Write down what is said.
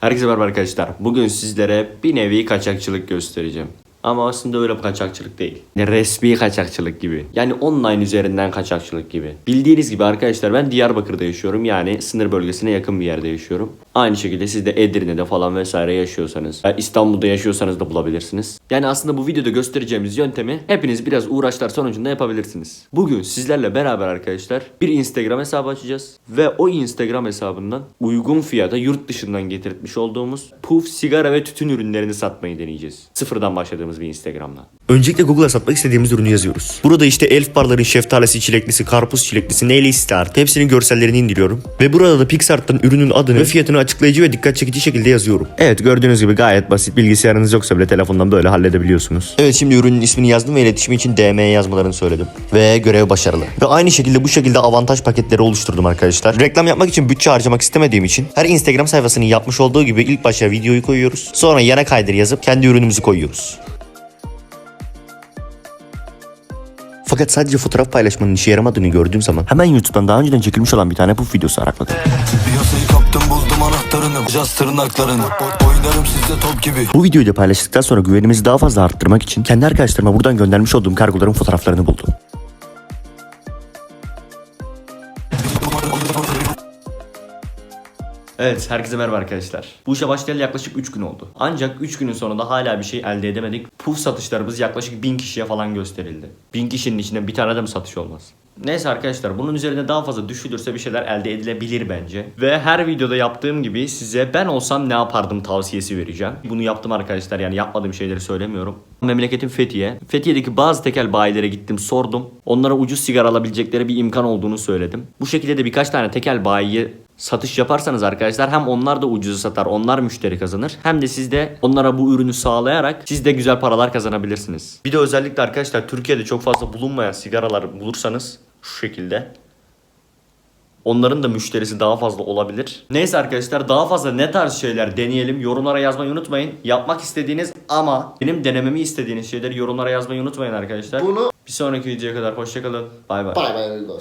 Herkese merhaba arkadaşlar. Bugün sizlere bir nevi kaçakçılık göstereceğim. Ama aslında öyle bir kaçakçılık değil. Resmi kaçakçılık gibi. Yani online üzerinden kaçakçılık gibi. Bildiğiniz gibi arkadaşlar ben Diyarbakır'da yaşıyorum. Yani sınır bölgesine yakın bir yerde yaşıyorum. Aynı şekilde siz de Edirne'de falan vesaire yaşıyorsanız, ya İstanbul'da yaşıyorsanız da bulabilirsiniz. Yani aslında bu videoda göstereceğimiz yöntemi hepiniz biraz uğraşlar sonucunda yapabilirsiniz. Bugün sizlerle beraber arkadaşlar bir Instagram hesabı açacağız. Ve o Instagram hesabından uygun fiyata yurt dışından getirtmiş olduğumuz puf, sigara ve tütün ürünlerini satmayı deneyeceğiz. Sıfırdan başladığımız bir Instagram'la. Öncelikle Google'a satmak istediğimiz ürünü yazıyoruz. Burada işte elf barların şeftalisi, çileklisi, karpuz çileklisi, neyle ister artık hepsinin görsellerini indiriyorum. Ve burada da Pixart'tan ürünün adını ve fiyatını açıklayıcı ve dikkat çekici şekilde yazıyorum. Evet gördüğünüz gibi gayet basit. Bilgisayarınız yoksa bile telefondan böyle halledebiliyorsunuz. Evet şimdi ürünün ismini yazdım ve iletişim için DM'ye yazmalarını söyledim. Ve görev başarılı. Ve aynı şekilde bu şekilde avantaj paketleri oluşturdum arkadaşlar. Reklam yapmak için bütçe harcamak istemediğim için her Instagram sayfasının yapmış olduğu gibi ilk başa videoyu koyuyoruz. Sonra yana kaydır yazıp kendi ürünümüzü koyuyoruz. Fakat sadece fotoğraf paylaşmanın işe yaramadığını gördüğüm zaman hemen YouTube'dan daha önceden çekilmiş olan bir tane bu videosu arakladım. Piyasayı kaptım buldum anahtarını Caz tırnaklarını Oynarım sizde top gibi Bu videoyu da paylaştıktan sonra güvenimizi daha fazla arttırmak için kendi arkadaşlarıma buradan göndermiş olduğum kargoların fotoğraflarını buldum. Evet, herkese merhaba arkadaşlar. Bu işe başlayalı yaklaşık 3 gün oldu. Ancak 3 günün sonunda hala bir şey elde edemedik. Puf satışlarımız yaklaşık 1000 kişiye falan gösterildi. 1000 kişinin içinde bir tane de mi satış olmaz? Neyse arkadaşlar bunun üzerine daha fazla düşülürse bir şeyler elde edilebilir bence. Ve her videoda yaptığım gibi size ben olsam ne yapardım tavsiyesi vereceğim. Bunu yaptım arkadaşlar yani yapmadığım şeyleri söylemiyorum. Memleketim Fethiye. Fethiye'deki bazı tekel bayilere gittim sordum. Onlara ucuz sigara alabilecekleri bir imkan olduğunu söyledim. Bu şekilde de birkaç tane tekel bayiye satış yaparsanız arkadaşlar hem onlar da ucuza satar, onlar müşteri kazanır. Hem de siz de onlara bu ürünü sağlayarak siz de güzel paralar kazanabilirsiniz. Bir de özellikle arkadaşlar Türkiye'de çok fazla bulunmayan sigaralar bulursanız şu şekilde Onların da müşterisi daha fazla olabilir. Neyse arkadaşlar daha fazla ne tarz şeyler deneyelim yorumlara yazmayı unutmayın. Yapmak istediğiniz ama benim denememi istediğiniz şeyleri yorumlara yazmayı unutmayın arkadaşlar. Bunu Bir sonraki videoya kadar hoşçakalın. Bay bay. bay bay.